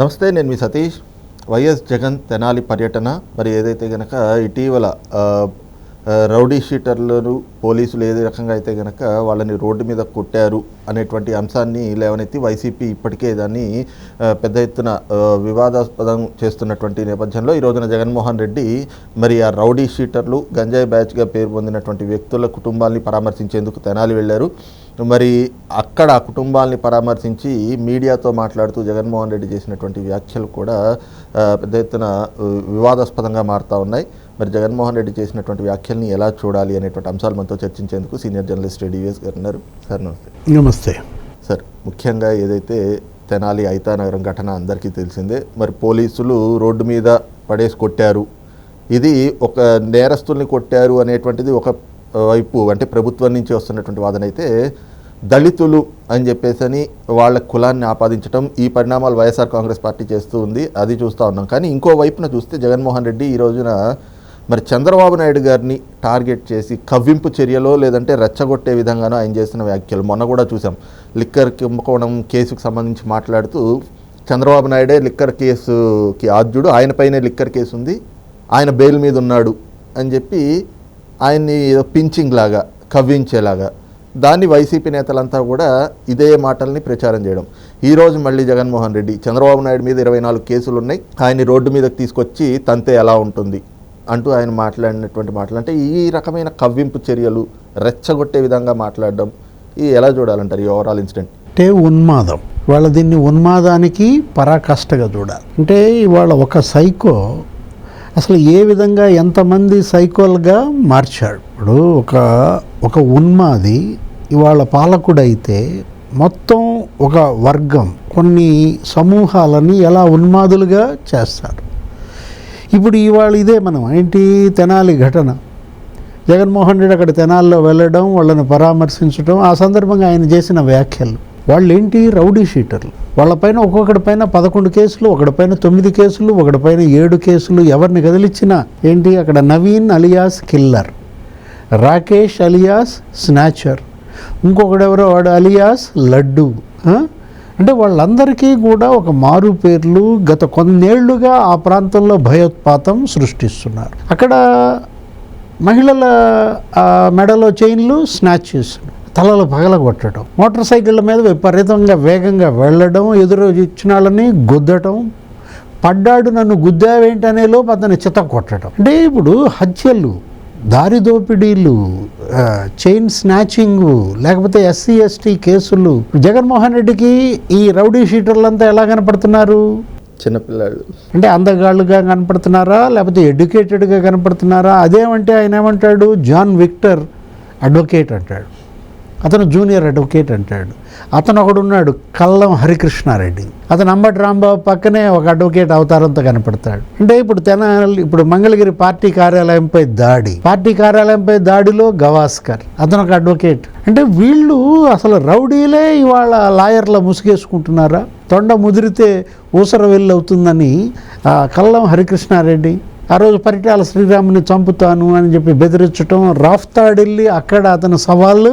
నమస్తే నేను మీ సతీష్. వైఎస్ జగన్ తెనాలి పర్యటన. మరి ఏదైతే కనుక ఇటీవల రౌడీ షీటర్లను పోలీసులు ఏదే రకంగా అయితే కనుక వాళ్ళని రోడ్డు మీద కొట్టారు అనేటువంటి అంశాన్ని లేవనెత్తి వైసీపీ ఇప్పటికే దాన్ని పెద్ద ఎత్తున వివాదాస్పదం చేస్తున్నటువంటి నేపథ్యంలో ఈ రోజున జగన్మోహన్ రెడ్డి మరి ఆ రౌడీ షీటర్లు గంజాయి బ్యాచ్గా పేరు పొందినటువంటి వ్యక్తుల కుటుంబాల్ని పరామర్శించేందుకు తెనాలి వెళ్ళారు. మరి అక్కడ ఆ కుటుంబాల్ని పరామర్శించి మీడియాతో మాట్లాడుతూ జగన్మోహన్ రెడ్డి చేసినటువంటి వ్యాఖ్యలు కూడా పెద్ద ఎత్తున వివాదాస్పదంగా మారుతూ ఉన్నాయి. మరి జగన్మోహన్ రెడ్డి చేసినటువంటి వ్యాఖ్యల్ని ఎలా చూడాలి అనేటువంటి అంశాలు మనతో చర్చించేందుకు సీనియర్ జర్నలిస్ట్ డివిఎస్ గారు ఉన్నారు. సార్ నమస్తే. నమస్తే. సార్ ముఖ్యంగా ఏదైతే తెనాలి ఐతానగరం ఘటన అందరికీ తెలిసిందే మరి పోలీసులు రోడ్డు మీద పడేసి కొట్టారు. ఇది ఒక నేరస్తుల్ని కొట్టారు అనేటువంటిది ఒక వైపు అంటే ప్రభుత్వం నుంచి వస్తున్నటువంటి వాదన అయితే దళితులు అని చెప్పేసి అని వాళ్ళ కులాన్ని ఆపాదించడం ఈ పరిణామాలు వైఎస్ఆర్ కాంగ్రెస్ పార్టీ చేస్తూ ఉంది అది చూస్తూ ఉన్నాం. కానీ ఇంకో వైపున చూస్తే జగన్మోహన్ రెడ్డి ఈ రోజున మరి చంద్రబాబు నాయుడు గారిని టార్గెట్ చేసి కవ్వింపు చర్యలో లేదంటే రెచ్చగొట్టే విధంగానో ఆయన చేసిన వ్యాఖ్యలు. మొన్న కూడా చూసాం. లిక్కర్ కుంభకోణం కేసుకు సంబంధించి మాట్లాడుతూ చంద్రబాబు నాయుడే లిక్కర్ కేసుకి ఆద్యుడు. ఆయనపైనే లిక్కర్ కేసు ఉంది. ఆయన బెయిల్ మీద ఉన్నాడు అని చెప్పి ఆయన్ని పించింగ్ లాగా కవ్వించేలాగా. దాన్ని వైసీపీ నేతలంతా కూడా ఇదే మాటల్ని ప్రచారం చేయడం. ఈరోజు మళ్ళీ జగన్మోహన్ రెడ్డి చంద్రబాబు నాయుడు మీద ఇరవై నాలుగు కేసులు ఉన్నాయి ఆయన్ని రోడ్డు మీదకి తీసుకొచ్చి తంతే ఎలా ఉంటుంది? అంటూ ఆయన మాట్లాడినటువంటి మాటలు. అంటే ఈ రకమైన కవ్వింపు చర్యలు రెచ్చగొట్టే విధంగా మాట్లాడడం ఈ ఎలా చూడాలంటారు ఈ ఓవరాల్ ఇన్సిడెంట్ అంటే ఉన్మాదం. వాళ్ళ దీన్ని ఉన్మాదానికి పరాకాష్ఠగా చూడాలి. అంటే ఇవాళ ఒక సైకో అసలు ఏ విధంగా ఎంతమంది సైకోలుగా మార్చాడు. ఇప్పుడు ఒక ఒక ఉన్మాది ఇవాళ పాలకుడైతే మొత్తం ఒక వర్గం కొన్ని సమూహాలని ఎలా ఉన్మాదులుగా చేస్తారు. ఇప్పుడు ఇవాళ ఇదే మనం ఏంటి తెనాలి ఘటన. జగన్మోహన్ రెడ్డి అక్కడ తెనాల్లో వెళ్ళడం వాళ్ళని పరామర్శించడం ఆ సందర్భంగా ఆయన చేసిన వ్యాఖ్యలు. వాళ్ళు ఏంటి రౌడీ షీటర్లు. వాళ్ళపైన ఒక్కొక్కడి పైన పదకొండు కేసులు ఒకడిపైన తొమ్మిది కేసులు ఒకడిపైన ఏడు కేసులు ఎవరిని కదిలిచ్చినా ఏంటి? అక్కడ Naveen alias killer Rakesh alias snatcher. ఇంకొకడెవరో వాడు? అలియాస్ లడ్డు. అంటే వాళ్ళందరికీ కూడా ఒక మారు పేర్లు గత కొన్నేళ్ళుగా ఆ ప్రాంతంలో భయోత్పాతం సృష్టిస్తున్నారు. అక్కడ మహిళల మెడలో చైన్లు స్నాచ్ చేస్తున్నారు తలలు పగలగొట్టడం మోటార్ సైకిళ్ళ మీద విపరీతంగా వేగంగా వెళ్ళడం ఎదురు ఇచ్చిన వాళ్ళని గుద్దటం పడ్డాడు నన్ను గుద్దావేంటి అనే లోపు అతన్ని చిత్త కొట్టడం అంటే ఇప్పుడు హత్యలు దారి దోపిడీలు చైన్ స్నాచింగ్ లేకపోతే ఎస్సీ ఎస్టీ కేసులు. జగన్మోహన్ రెడ్డికి ఈ రౌడీ షీటర్లంతా ఎలా కనపడుతున్నారు? చిన్నపిల్లాళ్ళు అంటే అందగాళ్ళుగా కనపడుతున్నారా? లేకపోతే ఎడ్యుకేటెడ్గా కనపడుతున్నారా? అదేమంటే ఆయన ఏమంటాడు? జాన్ విక్టర్ అడ్వకేట్ అంటాడు. అతను జూనియర్ అడ్వకేట్ అంటాడు. అతను ఒకడున్నాడు కల్లం హరికృష్ణారెడ్డి. అతను అంబటి రాంబాబు పక్కనే ఒక అడ్వకేట్ అవతారంతో కనపడతాడు. అంటే ఇప్పుడు తెనాలి ఇప్పుడు మంగళగిరి పార్టీ కార్యాలయంపై దాడి. పార్టీ కార్యాలయంపై దాడిలో గవాస్కర్ అతను ఒక అడ్వకేట్. అంటే వీళ్ళు అసలు రౌడీలే ఇవాళ లాయర్ల ముసుగేసుకుంటున్నారా? తొండ ముదిరితే ఊసర వెళ్ళి అవుతుందని కల్లం హరికృష్ణారెడ్డి ఆ రోజు పరిటాల శ్రీరాముని చంపుతాను అని చెప్పి బెదిరించడం రాఫ్తాడెళ్ళి అక్కడ అతను సవాళ్ళు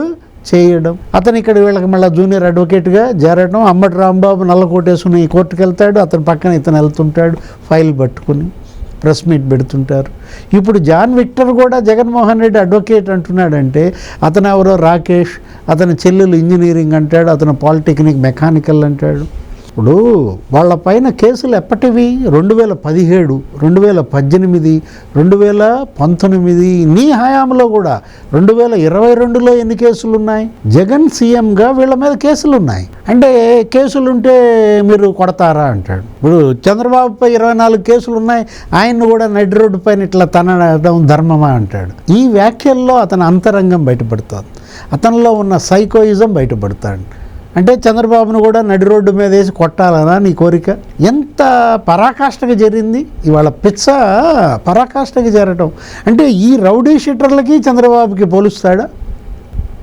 చేయడం. అతను ఇక్కడ వీళ్ళకి మళ్ళీ జూనియర్ అడ్వకేట్గా చేరడం. అమ్మటి రాంబాబు నల్లకోటేసుకుని ఈ కోర్టుకు వెళ్తాడు అతని పక్కన ఇతను వెళ్తుంటాడు ఫైల్ పట్టుకుని ప్రెస్ మీట్ పెడుతుంటారు. ఇప్పుడు జాన్ విక్టర్ కూడా జగన్మోహన్ రెడ్డి అడ్వకేట్ అంటున్నాడంటే అతను ఎవరో రాకేష్ అతని చెల్లెలు ఇంజనీరింగ్ అంటాడు అతను పాలిటెక్నిక్ మెకానికల్ అంటాడు. ఇప్పుడు వాళ్ళ పైన కేసులు ఎప్పటివి? రెండు వేల పదిహేడు రెండు వేల పద్దెనిమిది రెండు వేల పంతొమ్మిది నీ హయాంలో కూడా రెండు వేల ఇరవై రెండులో ఎన్ని కేసులు ఉన్నాయి జగన్ సీఎంగా వీళ్ళ మీద కేసులు ఉన్నాయి అంటే కేసులుంటే మీరు కొడతారా అంటాడు. ఇప్పుడు చంద్రబాబుపై ఇరవై నాలుగు కేసులు ఉన్నాయి ఆయన్ను కూడా నడి రోడ్డు పైన ఇట్లా తనడం ధర్మమా అంటాడు. ఈ వ్యాఖ్యల్లో అతని అంతరంగం బయటపడుతుంది. అతనిలో ఉన్న సైకోయిజం బయటపడతాడు అంటే చంద్రబాబును కూడా నడి రోడ్డు మీద వేసి కొట్టాలనా నీ కోరిక? ఎంత పరాకాష్ఠగా జరిగింది? ఇవాళ పిచ్చ పరాకాష్ఠగా జరగటం అంటే ఈ రౌడీ షీటర్లకి చంద్రబాబుకి పోలుస్తాడా?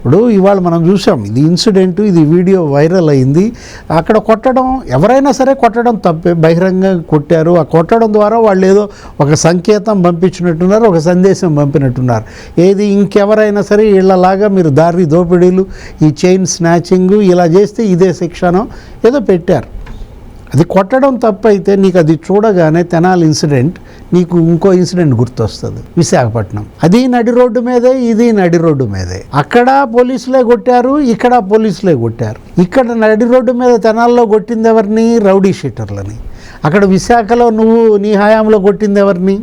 ఇప్పుడు ఇవాళ మనం చూసాం ఇది ఇన్సిడెంట్ ఇది వీడియో వైరల్ అయింది. అక్కడ కొట్టడం ఎవరైనా సరే కొట్టడం తప్పే. బహిరంగంగా కొట్టారు. ఆ కొట్టడం ద్వారా వాళ్ళు ఏదో ఒక సంకేతం పంపించినట్టున్నారు ఒక సందేశం పంపినట్టున్నారు. ఏది ఇంకెవరైనా సరే వీళ్ళలాగా మీరు దారి దోపిడీలు ఈ చైన్ స్నాచింగ్ ఇలా చేస్తే ఇదే శిక్షను ఏదో పెట్టారు. అది కొట్టడం తప్పు అయితే నీకు అది చూడగానే తెనాలి ఇన్సిడెంట్ నీకు ఇంకో ఇన్సిడెంట్ గుర్తొస్తుంది విశాఖపట్నం. అది నడి రోడ్డు మీదే ఇది నడి రోడ్డు మీదే. అక్కడ పోలీసులే కొట్టారు ఇక్కడ పోలీసులే కొట్టారు. ఇక్కడ నడి రోడ్డు మీద తెనాల్లో కొట్టింది ఎవరిని? రౌడీ షీటర్లని. అక్కడ విశాఖలో నువ్వు నీ హయాంలో కొట్టింది ఎవరిని?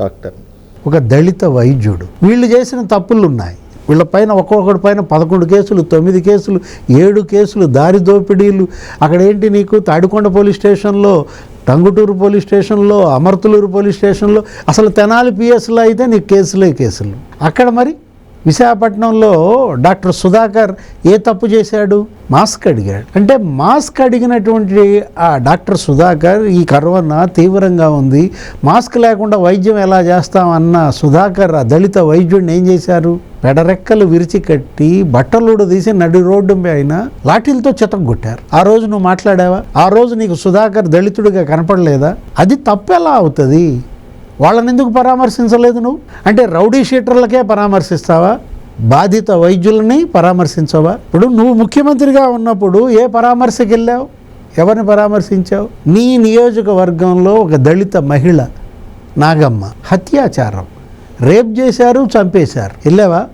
డాక్టర్. ఒక దళిత వైద్యుడు. వీళ్ళు చేసిన తప్పులు ఉన్నాయి వీళ్ళ పైన ఒక్కొక్కడి పైన పదకొండు కేసులు తొమ్మిది కేసులు ఏడు కేసులు దారి దోపిడీలు. అక్కడ ఏంటి నీకు? తాడికొండ పోలీస్ స్టేషన్లో టంగుటూరు పోలీస్ స్టేషన్లో అమర్తులూరు పోలీస్ స్టేషన్లో అసలు తెనాలి పిఎస్లో అయితే నీకు కేసులే కేసులు. అక్కడ మరి విశాఖపట్నంలో డాక్టర్ సుధాకర్ ఏ తప్పు చేశాడు? మాస్క్ అడిగాడు. అంటే మాస్క్ అడిగినటువంటి ఆ డాక్టర్ సుధాకర్ ఈ కరోనా తీవ్రంగా ఉంది. మాస్క్ లేకుండా వైద్యం ఎలా చేస్తామన్న సుధాకర్ ఆ దళిత వైద్యుడిని ఏం చేశారు? పెడరెక్కలు విరిచి కట్టి బట్టలుడు తీసి నడి రోడ్డు పైన లాఠీలతో చితగొట్టారు ఆ రోజు నువ్వు మాట్లాడావా? ఆ రోజు నీకు సుధాకర్ దళితుడిగా కనపడలేదా? అది తప్పెలా ఎలా అవుతుంది? వాళ్ళని ఎందుకు పరామర్శించలేదు నువ్వు? అంటే రౌడీ షీటర్లకే పరామర్శిస్తావా? బాధిత వైద్యులని పరామర్శించవా? ఇప్పుడు నువ్వు ముఖ్యమంత్రిగా ఉన్నప్పుడు ఏ పరామర్శకి వెళ్ళావు? ఎవరిని పరామర్శించావు? నీ నియోజకవర్గంలో ఒక దళిత మహిళ నాగమ్మ హత్యాచారం. రేప్ చేశారు చంపేశారు. వెళ్ళావా?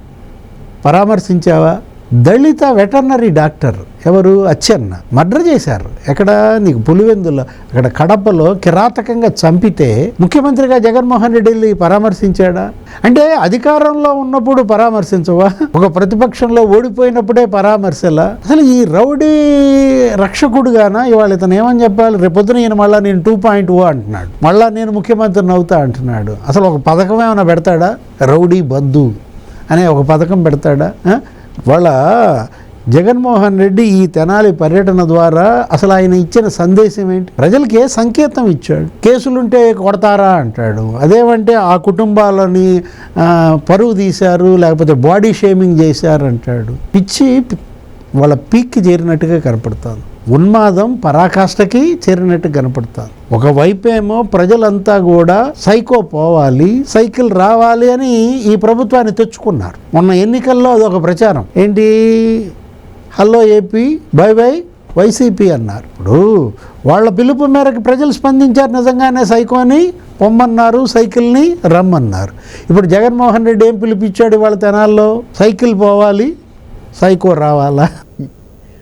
పరామర్శించావా? దళిత వెటర్నరీ డాక్టర్ ఎవరు? అచ్చెన్న. మర్డర్ చేశారు. ఎక్కడ? నీకు పులివెందులో అక్కడ కడపలో కిరాతకంగా చంపితే ముఖ్యమంత్రిగా జగన్మోహన్ రెడ్డి వెళ్ళి పరామర్శించాడా? అంటే అధికారంలో ఉన్నప్పుడు పరామర్శించవా? ఒక ప్రతిపక్షంలో ఓడిపోయినప్పుడే పరామర్శలా? అసలు ఈ రౌడీ రక్షకుడుగాన? ఇవాళ ఇతను ఏమని చెప్పాలి? రేపొద్దున ఈయన మళ్ళీ నేను టూ పాయింట్ ఓ అంటున్నాడు. మళ్ళీ నేను ముఖ్యమంత్రిని అవుతా అంటున్నాడు. అసలు ఒక పథకం ఏమైనా పెడతాడా? రౌడీ బంధు అనే ఒక పథకం పెడతాడా? వాళ్ళ జగన్మోహన్ రెడ్డి ఈ తెనాలి పర్యటన ద్వారా అసలు ఆయన ఇచ్చిన సందేశం ఏంటి? ప్రజలకి ఏ సంకేతం ఇచ్చాడు? కేసులుంటే కొడతారా అంటాడు. అదేమంటే ఆ కుటుంబాలని పరువు తీశారు లేకపోతే బాడీ షేమింగ్ చేశారు అంటాడు పిచ్చి వాళ్ళ పీక్కి చేరినట్టుగా కనపడుతుంది. ఉన్మాదం పరాకాష్ఠకి చేరినట్టు కనపడుతుంది ఒకవైపేమో ప్రజలంతా కూడా సైకో పోవాలి సైకిల్ రావాలి అని ఈ ప్రభుత్వాన్ని తెచ్చుకున్నారు. మొన్న ఎన్నికల్లో అదొక ప్రచారం. ఏంటి? Hello AP bye bye YCP అన్నారు. ఇప్పుడు వాళ్ళ పిలుపు మేరకు ప్రజలు స్పందించారు నిజంగానే సైకోని పొమ్మన్నారు సైకిల్ని రమ్మన్నారు. ఇప్పుడు జగన్మోహన్ రెడ్డి ఏం పిలిపించాడు వాళ్ళ తెనాల్లో? సైకిల్ పోవాలి సైకో రావాలా?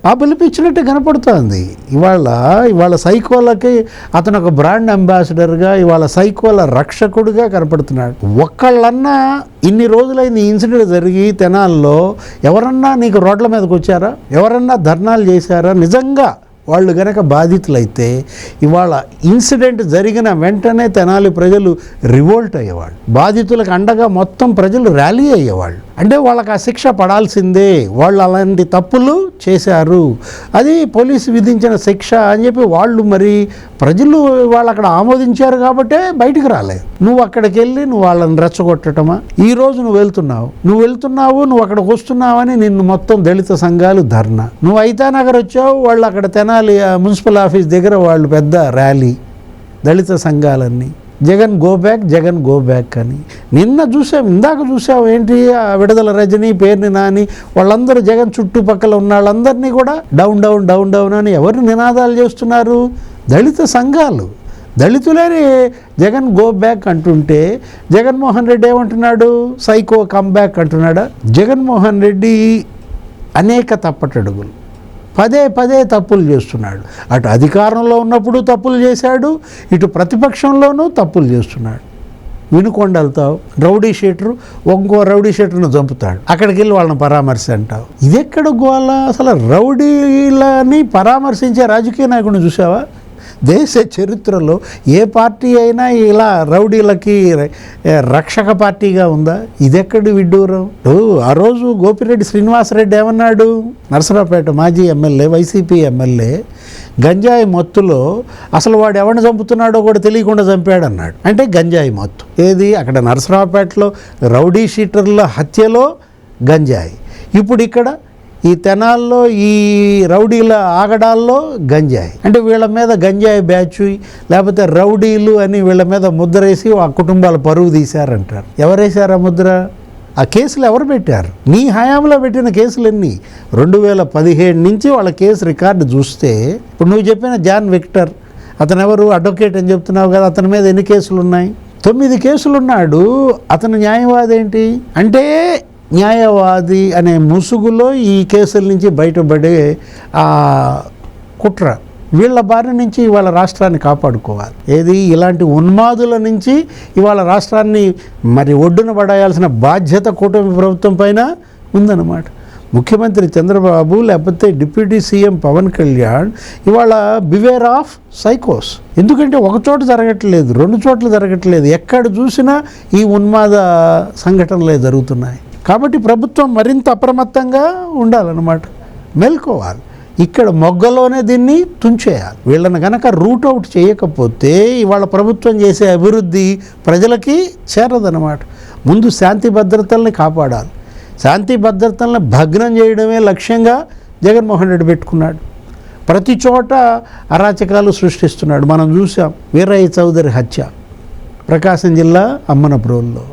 ఆ పిలిపించినట్టు కనపడుతోంది. ఇవాళ ఇవాళ సైకోలకి అతను ఒక బ్రాండ్ అంబాసిడర్గా ఇవాళ సైకోల రక్షకుడిగా కనపడుతున్నాడు. ఒక్కళ్ళన్నా ఇన్ని రోజులైంది ఇన్సిడెంట్ జరిగి తెనాల్లో ఎవరన్నా నీకు రోడ్ల మీదకి వచ్చారా? ఎవరన్నా ధర్నాలు చేశారా? నిజంగా వాళ్ళు గనక బాధితులైతే ఇవాళ ఇన్సిడెంట్ జరిగిన వెంటనే తెనాలి ప్రజలు రివోల్ట్ అయ్యేవాళ్ళు. బాధితులకు అండగా మొత్తం ప్రజలు ర్యాలీ అయ్యేవాళ్ళు. అంటే వాళ్ళకి ఆ శిక్ష పడాల్సిందే. వాళ్ళు అలాంటి తప్పులు చేశారు. అది పోలీసు విధించిన శిక్ష అని చెప్పి వాళ్ళు మరి ప్రజలు వాళ్ళు అక్కడ ఆమోదించారు కాబట్టే బయటికి రాలేదు. నువ్వు అక్కడికి వెళ్ళి నువ్వు వాళ్ళని రెచ్చగొట్టటమా? ఈ రోజు నువ్వు వెళ్తున్నావు. నువ్వు వెళ్తున్నావు నువ్వు అక్కడికి వస్తున్నావని నిన్ను మొత్తం దళిత సంఘాలు ధర్నా. నువ్వు ఐతానగర్ వచ్చావు వాళ్ళు అక్కడ తెనాలి మున్సిపల్ ఆఫీస్ దగ్గర వాళ్ళు పెద్ద ర్యాలీ. దళిత సంఘాలన్నీ. Jagan go back Jagan go back అని. నిన్న చూసాం ఇందాక చూసాం ఏంటి ఆ విడుదల రజని పేరుని నాని వాళ్ళందరూ జగన్ చుట్టుపక్కల ఉన్న వాళ్ళందరినీ కూడా డౌన్ డౌన్ డౌన్ డౌన్ అని ఎవరు నినాదాలు చేస్తున్నారు? దళిత సంఘాలు. దళితులేని జగన్ గో బ్యాక్ అంటుంటే జగన్మోహన్ రెడ్డి ఏమంటున్నాడు? సైకో కమ్ బ్యాక్ అంటున్నాడా? జగన్మోహన్ రెడ్డి అనేక తప్పటడుగులు. పదే పదే తప్పులు చేస్తున్నాడు. అటు అధికారంలో ఉన్నప్పుడు తప్పులు చేశాడు ఇటు ప్రతిపక్షంలోనూ తప్పులు చేస్తున్నాడు. వినుకొండ వెళ్తావు రౌడీ షీటరు ఇంకో రౌడీ షీటర్ను చంపుతాడు. అక్కడికి వెళ్ళి వాళ్ళని పరామర్శ అంటావు. ఇదెక్కడ గోళ అసలు రౌడీలని పరామర్శించే రాజకీయ నాయకుడిని చూసావా దేశ చరిత్రలో ఏ పార్టీ అయినా ఇలా రౌడీలకి రక్షక పార్టీగా ఉందా? ఇదెక్కడి విడ్డూరం? ఆ రోజు గోపిరెడ్డి శ్రీనివాసరెడ్డి ఏమన్నాడు? నరసరావుపేట మాజీ ఎమ్మెల్యే వైసీపీ ఎమ్మెల్యే గంజాయి మత్తులో అసలు వాడు ఎవరిని చంపుతున్నాడో కూడా తెలియకుండా చంపాడు అన్నాడు అంటే గంజాయి మత్తు. ఏది? అక్కడ నరసరావుపేటలో రౌడీ షీటర్ల హత్యలో గంజాయి. ఇప్పుడు ఇక్కడ ఈ తెనాల్లో ఈ రౌడీల ఆగడాల్లో గంజాయి. అంటే వీళ్ళ మీద గంజాయి బ్యాచ్ లేకపోతే రౌడీలు అని వీళ్ళ మీద ముద్రేసి ఆ కుటుంబాల పరువు తీశారంటారు. ఎవరేశారు ఆ ముద్ర? ఆ కేసులు ఎవరు పెట్టారు? నీ హయాంలో పెట్టిన కేసులన్నీ. రెండు వేల పదిహేడు నుంచి వాళ్ళ కేసు రికార్డు చూస్తే ఇప్పుడు నువ్వు చెప్పిన జాన్ విక్టర్ అతను ఎవరు? అడ్వకేట్ అని చెప్తున్నావు కదా అతని మీద ఎన్ని కేసులు ఉన్నాయి తొమ్మిది కేసులు ఉన్నాడు అతను న్యాయవాది ఏంటి? అంటే న్యాయవాది అనే ముసుగులో ఈ కేసుల నుంచి బయటపడే ఆ కుట్ర వీళ్ళ బారి నుంచి ఇవాళ రాష్ట్రాన్ని కాపాడుకోవాలి. ఏది? ఇలాంటి ఉన్మాదుల నుంచి ఇవాళ రాష్ట్రాన్ని మరి ఒడ్డున పడేయాల్సిన బాధ్యత కూటమి ప్రభుత్వం పైన ఉందన్నమాట. ముఖ్యమంత్రి చంద్రబాబు లేకపోతే డిప్యూటీ సీఎం పవన్ కళ్యాణ్ ఇవాళ బివేర్ ఆఫ్ సైకోస్ ఎందుకంటే ఒక చోట జరగట్లేదు రెండు చోట్ల జరగట్లేదు. ఎక్కడ చూసినా ఈ ఉన్మాద సంఘటనలే జరుగుతున్నాయి. కాబట్టి ప్రభుత్వం మరింత అప్రమత్తంగా ఉండాలన్నమాట. మేల్కోవాలి. ఇక్కడ మొగ్గలోనే దీన్ని తుంచేయాలి. వీళ్ళని కనుక రూట్ అవుట్ చేయకపోతే ఇవాళ ప్రభుత్వం చేసే అభివృద్ధి ప్రజలకి చేరదనమాట ముందు శాంతి భద్రతల్ని కాపాడాలి. శాంతి భద్రతలను భగ్నం చేయడమే లక్ష్యంగా జగన్మోహన్ రెడ్డి పెట్టుకున్నాడు. ప్రతి చోట అరాచకాలు సృష్టిస్తున్నాడు. మనం చూసాం వీరయ్య చౌదరి హత్య. ప్రకాశం జిల్లా అమ్మనపురంలో.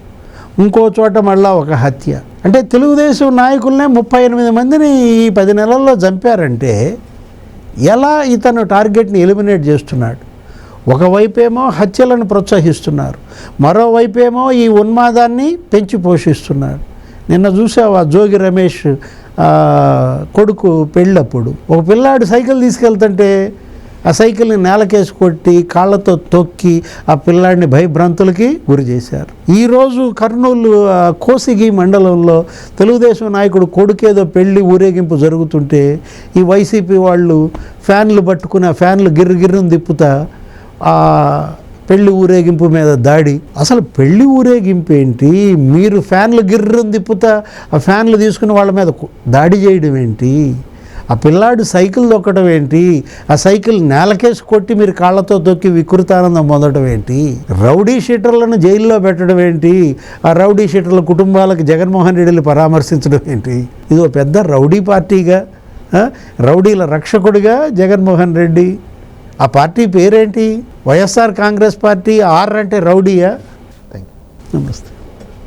ఇంకో చోట మళ్ళా ఒక హత్య. అంటే తెలుగుదేశం నాయకులనే ముప్పై ఎనిమిది మందిని ఈ పది నెలల్లో చంపారంటే ఎలా ఇతను టార్గెట్ని ఎలిమినేట్ చేస్తున్నాడు? ఒకవైపేమో హత్యలను ప్రోత్సహిస్తున్నారు. మరోవైపేమో ఈ ఉన్మాదాన్ని పెంచి పోషిస్తున్నారు. నిన్న చూసావా జోగి రమేష్ కొడుకు పెళ్ళప్పుడు. ఒక పిల్లాడు సైకిల్ తీసుకెళ్తుంటే ఆ సైకిల్ని నేలకేసి కొట్టి కాళ్ళతో తొక్కి ఆ పిల్లాడిని భయభ్రాంతులకి గురి చేశారు. ఈరోజు కర్నూలు కోసిగి మండలంలో తెలుగుదేశం నాయకుడు కొడుకేదో పెళ్ళి ఊరేగింపు జరుగుతుంటే ఈ వైసీపీ వాళ్ళు ఫ్యాన్లు పట్టుకుని ఆ ఫ్యాన్లు గిర్రు గిర్రును తిప్పుతా ఆ పెళ్ళి ఊరేగింపు మీద దాడి. అసలు పెళ్ళి ఊరేగింపు ఏంటి? మీరు ఫ్యాన్లు గిర్రును తిప్పుతా ఆ ఫ్యాన్లు తీసుకుని వాళ్ళ మీద దాడి చేయడం ఏంటి? ఆ పిల్లాడు సైకిల్ తొక్కడం ఏంటి? ఆ సైకిల్ నేలకేసి కొట్టి మీరు కాళ్ళతో తొక్కి వికృతానందం పొందడం ఏంటి? రౌడీ షీటర్లను జైల్లో పెట్టడం ఏంటి? ఆ రౌడీ షీటర్ల కుటుంబాలకు జగన్మోహన్ రెడ్డిని పరామర్శించడం ఏంటి? ఇది ఒక పెద్ద రౌడీ పార్టీగా? రౌడీల రక్షకుడిగా జగన్మోహన్ రెడ్డి. ఆ పార్టీ పేరేంటి? వైఎస్ఆర్ కాంగ్రెస్ పార్టీ ఆర్ అంటే రౌడీయా? థ్యాంక్ యూ నమస్తే.